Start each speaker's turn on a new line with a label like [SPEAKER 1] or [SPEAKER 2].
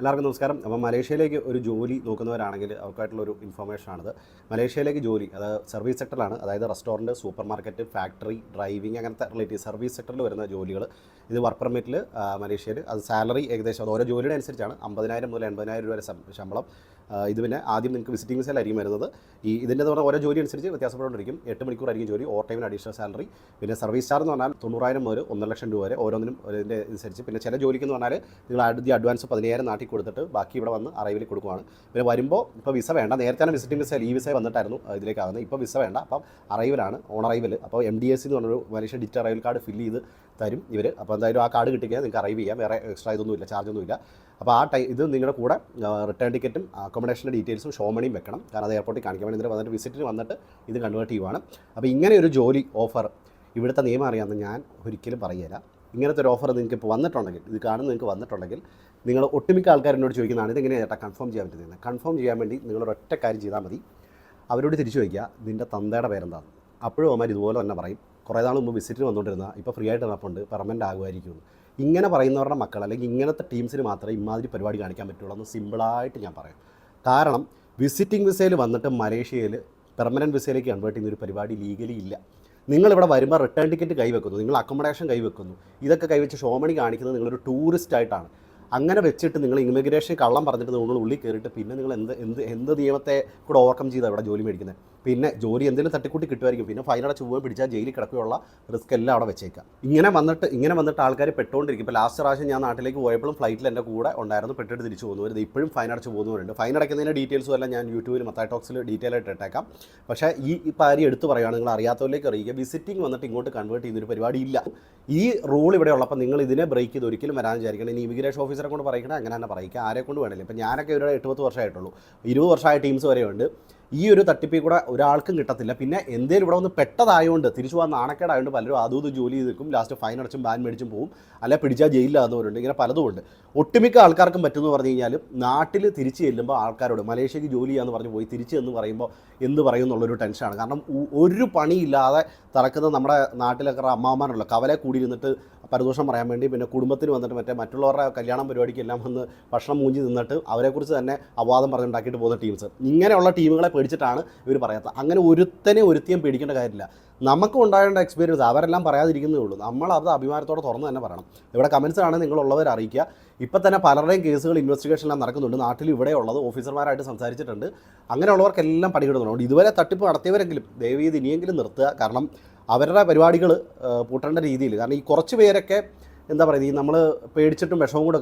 [SPEAKER 1] എല്ലാവർക്കും നമസ്കാരം. അപ്പോൾ മലേഷ്യയിലേക്ക് ഒരു ജോലി നോക്കുന്നവരാണെങ്കിൽ അവർക്കായിട്ടുള്ളൊരു ഇൻഫർമേഷനാണിത്. മലേഷ്യയിലേക്ക് ജോലി അത് സർവീസ് സെക്ടറിലാണ്. അതായത് restaurant super market factory driving അങ്ങനത്തെ റിലേറ്റീവ് സർവീസ് സെക്ടറിൽ വരുന്ന ജോലികൾ ഇത് വർക്ക് പെർമിറ്റിൽ മലേഷ്യയിൽ അത് സാലറി ഏകദേശം അത് ഓരോ ജോലിയുടെ അനുസരിച്ചാണ്. അമ്പതിനായിരം മുതൽ എൺപതിനായിരം രൂപ വരെ ശമ്പളം. ഇത് പിന്നെ ആദ്യം നിങ്ങൾക്ക് വിസിറ്റിംഗ് വിസയിലായിരിക്കും വരുന്നത്. ഈ ഇതിന്റെ പറഞ്ഞാൽ ഓരോ ജോലി അനുസരിച്ച് വ്യത്യാസപ്പെട്ടുകൊണ്ടിരിക്കും. എട്ട് മണിക്കൂറായിരിക്കും ജോലി ഓവർ ടൈമിന് അഡീഷണൽ സാലറി പിന്നെ സർവീസ് ചാർജ് എന്ന് പറഞ്ഞാൽ തൊണ്ണൂറായിരം മുതൽ ഒന്നര ലക്ഷം രൂപ വരെ ഓരോന്നിനും ഇതിന്റെ അനുസരിച്ച്. പിന്നെ ചില ജോലിക്ക് എന്ന് പറഞ്ഞാൽ നിങ്ങൾ ആദ്യം അഡ്വാൻസ് പതിനായിരം നാട്ടിൽ കൊടുത്തിട്ട് ബാക്കി ഇവിടെ വന്ന് അറൈവിൽ കൊടുക്കുവാണ്. പിന്നെ വരുമ്പോൾ ഇപ്പോൾ വിസ വേണ്ട. നേരത്തെ വിസിറ്റിംഗ് വിസ ഈ വിസ വന്നിട്ടായിരുന്നു ഇതിലേക്കാകുന്നത് ഇപ്പോൾ വിസ വേണ്ട. അപ്പം അറൈവലാണ് ഓൺ അറൈവൽ അപ്പോൾ എം ഡി എസ് എന്ന് പറഞ്ഞൊരു Malaysia digital arrival card fill ചെയ്ത് തരും ഇവർ അപ്പോൾ എന്തായാലും ആ കാർഡ് കിട്ടിക്കഴിഞ്ഞാൽ നിങ്ങൾക്ക് അറൈവ് ചെയ്യാം. വേറെ എക്സ്ട്രാ ഇതൊന്നുമില്ല ചാർജൊന്നുമില്ല അപ്പോൾ ആ ടൈ ഇത് നിങ്ങളുടെ കൂടെ റിട്ടേൺ ടിക്കറ്റും അക്കോമഡേഷന്റെ ഡീറ്റെയിൽസും ഷോ മണിയും വെക്കണം. കാരണം അത് എയർപോർട്ടിൽ കാണിക്കാൻ വേണ്ടി വന്നിട്ട് വിസിറ്റിന് വന്നിട്ട് ഇത് കൺവേർട്ട് ചെയ്യുവാണ്. അപ്പോൾ ഇങ്ങനെ ഒരു ജോലി ഓഫർ ഇവിടുത്തെ നിയമം അറിയാമെന്ന് ഞാൻ ഒരിക്കലും പറയുകയില്ല ഇങ്ങനത്തെ ഒരു ഓഫർ നിങ്ങൾക്ക് ഇപ്പോൾ വന്നിട്ടുണ്ടെങ്കിൽ ഇത് കാണുന്ന നിങ്ങൾക്ക് വന്നിട്ടുണ്ടെങ്കിൽ നിങ്ങൾ ഒട്ടുമിക്ക ആൾക്കാർ എന്നോട് ചോദിക്കുന്നതാണ് ഇതെങ്ങനെയാണ് ചേട്ടാ? കൺഫേം ചെയ്യാൻ പറ്റുന്നത്? കൺഫേം ചെയ്യാൻ വേണ്ടി നിങ്ങൾ ഒറ്റ കാര്യം ചെയ്താൽ മതി. അവരോട് തിരിച്ചു ചോദിക്കുക നിന്റെ തന്തയുടെ പേരെന്താണ് അപ്പോഴും അവന്മാർ ഇതുപോലെ തന്നെ പറയും. കുറേ നാൾ മുമ്പ് വിസിറ്റിന് വന്നുകൊണ്ടിരുന്ന ഇപ്പോൾ ഫ്രീ ആയിട്ട് നടപ്പുണ്ട് പെർമനന്റ് ആകുമായിരിക്കും. ഇങ്ങനെ പറയുന്നവരുടെ മക്കൾ അല്ലെങ്കിൽ ഇങ്ങനത്തെ ടീംസിന് മാത്രമേ ഇമാതിരി പരിപാടി കാണിക്കാൻ പറ്റുള്ളൂ എന്ന് സിമ്പിളായിട്ട് ഞാൻ പറയാം. കാരണം വിസിറ്റിംഗ് വിസയിൽ വന്നിട്ട് മലേഷ്യയിൽ പെർമനന്റ് വിസയിലേക്ക് കൺവേർട്ട് ചെയ്യുന്ന ഒരു പരിപാടി ലീഗലി ഇല്ല. നിങ്ങളിവിടെ വരുമ്പോൾ റിട്ടേൺ ടിക്കറ്റ് കൈവെക്കുന്നു. നിങ്ങൾ അക്കോമഡേഷൻ കൈവെക്കുന്നു. ഇതൊക്കെ കൈവച്ച് ഷോമണി കാണിക്കുന്നത് നിങ്ങളൊരു ടൂറിസ്റ്റ് ആയിട്ടാണ്. അങ്ങനെ വെച്ചിട്ട് നിങ്ങൾ ഇമിഗ്രേഷൻ കള്ളം പറഞ്ഞിട്ട് നിങ്ങൾ ഉള്ളിൽ കയറിയിട്ട് പിന്നെ നിങ്ങൾ എന്ത് എന്ത് എന്ത് നിയമത്തെ കൂടെ ഓവർകം ചെയ്താണ് ഇവിടെ ജോലി മേടിക്കുന്നത് പിന്നെ ജോലി എന്തെങ്കിലും തട്ടിക്കൂട്ടി കിട്ടുമായിരിക്കും. പിന്നെ ഫൈനടച്ച് പോവുകയും പിടിച്ചാൽ ജയിലിൽ കിടക്കുകയുള്ള റിസ്ക് എല്ലാം അവിടെ വെച്ചേക്കാം. ഇങ്ങനെ വന്നിട്ട് ഇങ്ങനെ വന്നിട്ട് ആൾക്കാർ പെട്ടുകൊണ്ടിരിക്കും ഇപ്പോൾ ലാസ്റ്റ് പ്രാവശ്യം ഞാൻ നാട്ടിലേക്ക് പോയപ്പോഴും ഫ്ലൈറ്റിൽ എന്റെ കൂടെ ഉണ്ടായിരുന്നു. പെട്ടിട്ട് തിരിച്ചു പോകുന്നവർ ഇപ്പോഴും ഫൈൻ അടച്ച് പോകുന്നവരുണ്ട്. ഫൈൻ അടയ്ക്കുന്നതിന്റെ ഡീറ്റെയിൽസും എല്ലാം ഞാൻ യൂട്യൂബിൽ മത്തായി ടോക്സിൽ ഡീറ്റെയിൽ ആയിട്ട് ഇട്ടേക്കാം. പക്ഷേ ഈ കാര്യം എടുത്ത് പറയുകയാണ് നിങ്ങൾ അറിയാത്തവരിലേക്ക് അറിയിക്കുക. വിസിറ്റിംഗ് വന്നിട്ട് ഇങ്ങോട്ട് കൺവേർട്ട് ചെയ്യുന്നൊരു പരിപാടി ഇല്ല. ഈ റൂൾ ഇവിടെ ഉള്ളപ്പോൾ നിങ്ങൾ ഇതിനെ ബ്രേക്ക് ചെയ്ത് ഒരിക്കലും വരാൻ വിചാരിക്കണം ഇനി ഇമിഗ്രേഷൻ ഓഫീസറെ കൊണ്ട് പറയിക്കണം അങ്ങനെ തന്നെ പറയിക്കുക. ആരെ കൊണ്ട് ഇപ്പോൾ ഇപ്പം ഞാനൊക്കെ ഇവരുടെ എട്ട് പത്ത് വർഷമായിട്ടുള്ളൂ. ഇരുപത് വർഷമായ ടീംസ് വരെയുണ്ട്. ഈ ഒരു തട്ടിപ്പിൽ കൂടെ ഒരാൾക്കും കിട്ടത്തില്ല. പിന്നെ എന്തേലും ഇവിടെ ഒന്ന് പെട്ടതായതുകൊണ്ട് തിരിച്ചു പോകാൻ നാണക്കേടായതുകൊണ്ട് പലരും അതും ജോലി ചെയ്ത് നിൽക്കും ലാസ്റ്റ് ഫൈൻ അടച്ചും ബാൻ മേടിച്ചും പോകും അല്ലെ പിടിച്ചാൽ ജയിലിലാകുന്നവരുണ്ട് ഇങ്ങനെ പലതും ഉണ്ട്. ഒട്ടുമിക്ക ആൾക്കാർക്കും പറ്റുമെന്ന് പറഞ്ഞു കഴിഞ്ഞാൽ നാട്ടിൽ തിരിച്ചു ചെല്ലുമ്പോൾ ആൾക്കാരോട് മലേഷ്യക്ക് ജോലി ചെയ്യാന്ന് പറഞ്ഞ് പോയി തിരിച്ചു എന്ന് പറയുമ്പോൾ എന്ത് പറയും എന്നുള്ളൊരു ടെൻഷനാണ് കാരണം ഒരു പണിയില്ലാതെ തറക്കുന്ന നമ്മുടെ നാട്ടിലൊക്കെ അമ്മാവന്മാരുള്ള കവലെ കൂടി ഇരുന്നിട്ട് പരദോഷം പറയാൻ വേണ്ടി പിന്നെ കുടുംബത്തിന് വന്നിട്ട് മറ്റേ മറ്റുള്ളവരുടെ കല്യാണം പരിപാടിക്ക് എല്ലാം വന്ന് ഭക്ഷണം മൂഞ്ചി നിന്നിട്ട് അവരെക്കുറിച്ച് തന്നെ അവാദം പറഞ്ഞുണ്ടാക്കിയിട്ട് പോകുന്ന ടീംസ് ഇങ്ങനെയുള്ള ടീമുകളെ പേടിച്ചിട്ടാണ് ഇവർ പറയാത്തത്. അങ്ങനെ ഒരുത്തനെ ഒരുത്തിയും പേടിക്കേണ്ട കാര്യമില്ല. നമുക്ക് ഉണ്ടാകേണ്ട എക്സ്പീരിയൻസ് അവരെല്ലാം പറയാതിരിക്കുന്നേ ഉള്ളൂ. നമ്മൾ അത് അഭിമാനത്തോടെ തുറന്ന് തന്നെ പറയണം. ഇവിടെ കമൻസ് ആണ് നിങ്ങളുള്ളവർ അറിയിക്കുക. ഇപ്പം തന്നെ പലരുടെയും കേസുകൾ ഇൻവെസ്റ്റിഗേഷനെല്ലാം നടക്കുന്നുണ്ട്. നാട്ടിൽ ഇവിടെ ഉള്ളത് ഓഫീസർമാരായിട്ട് സംസാരിച്ചിട്ടുണ്ട്. അങ്ങനെയുള്ളവർക്കെല്ലാം പണികിടുന്നുണ്ട് ഇതുവരെ തട്ടിപ്പ് നടത്തിയവരെങ്കിലും ദയവ് ചെയ്ത് ഇനിയെങ്കിലും നിർത്തുക. കാരണം അവരുടെ പരിപാടികൾ പൂട്ടേണ്ട രീതിയിൽ. കാരണം ഈ കുറച്ച് പേരൊക്കെ എന്താ പറയുക ഈ നമ്മൾ പേടിച്ചിട്ടും വിഷമം കൂടെ